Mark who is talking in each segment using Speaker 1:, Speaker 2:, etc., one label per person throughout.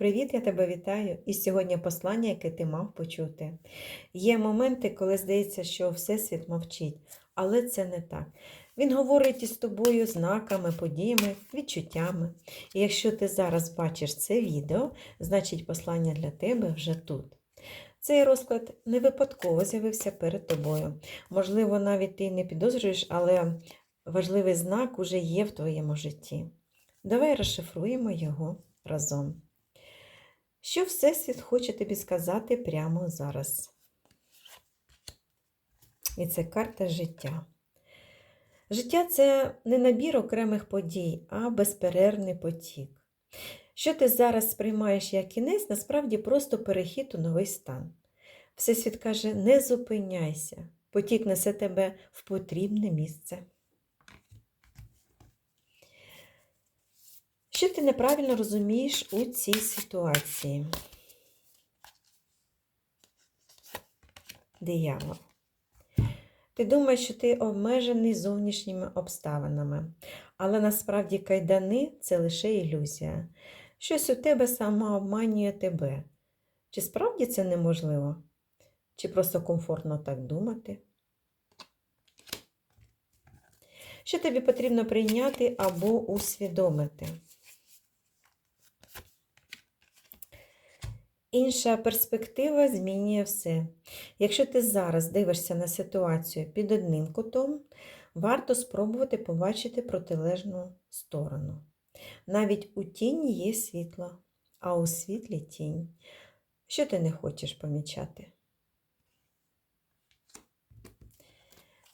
Speaker 1: Привіт, я тебе вітаю! І сьогодні послання, яке ти мав почути. Є моменти, коли здається, що Всесвіт мовчить, але це не так. Він говорить із тобою знаками, подіями, відчуттями. І якщо ти зараз бачиш це відео, значить послання для тебе вже тут. Цей розклад не випадково з'явився перед тобою. Можливо, навіть ти не підозрюєш, але важливий знак уже є в твоєму житті. Давай розшифруємо його разом. Що Всесвіт хоче тобі сказати прямо зараз? І це карта життя. Життя це не набір окремих подій, а безперервний потік. Що ти зараз сприймаєш як кінець, насправді просто перехід у новий стан. Всесвіт каже: не зупиняйся, потік несе тебе в потрібне місце. Що ти неправильно розумієш у цій ситуації? Диявол. Ти думаєш, що ти обмежений зовнішніми обставинами, але насправді кайдани це лише ілюзія. Щось у тебе сама обманює тебе. Чи справді це неможливо? Чи просто комфортно так думати? Що тобі потрібно прийняти або усвідомити? Інша перспектива змінює все. Якщо ти зараз дивишся на ситуацію під одним кутом, варто спробувати побачити протилежну сторону. Навіть у тіні є світло, а у світлі тінь. Що ти не хочеш помічати?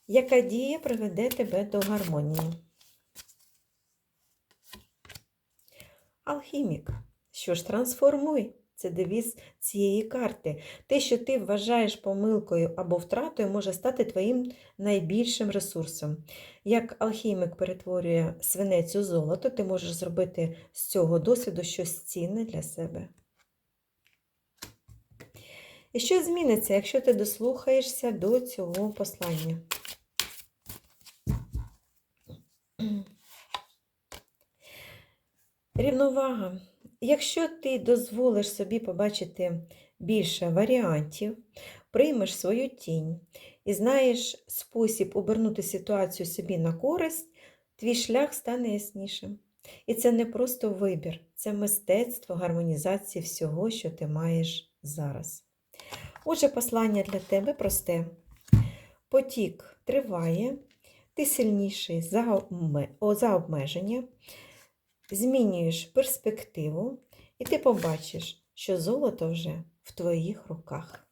Speaker 1: Яка дія приведе тебе до гармонії? Алхімік. Що ж трансформуй? Це девіз цієї карти. Те, що ти вважаєш помилкою або втратою, може стати твоїм найбільшим ресурсом. Як алхімік перетворює свинець у золото, ти можеш зробити з цього досвіду щось цінне для себе. І що зміниться, якщо ти дослухаєшся до цього послання? Рівновага. Якщо ти дозволиш собі побачити більше варіантів, приймеш свою тінь і знаєш спосіб обернути ситуацію собі на користь, твій шлях стане яснішим. І це не просто вибір, це мистецтво гармонізації всього, що ти маєш зараз. Отже, послання для тебе просте. Потік триває, ти сильніший за обмеження змінюєш перспективу, і ти побачиш, що золото вже в твоїх руках.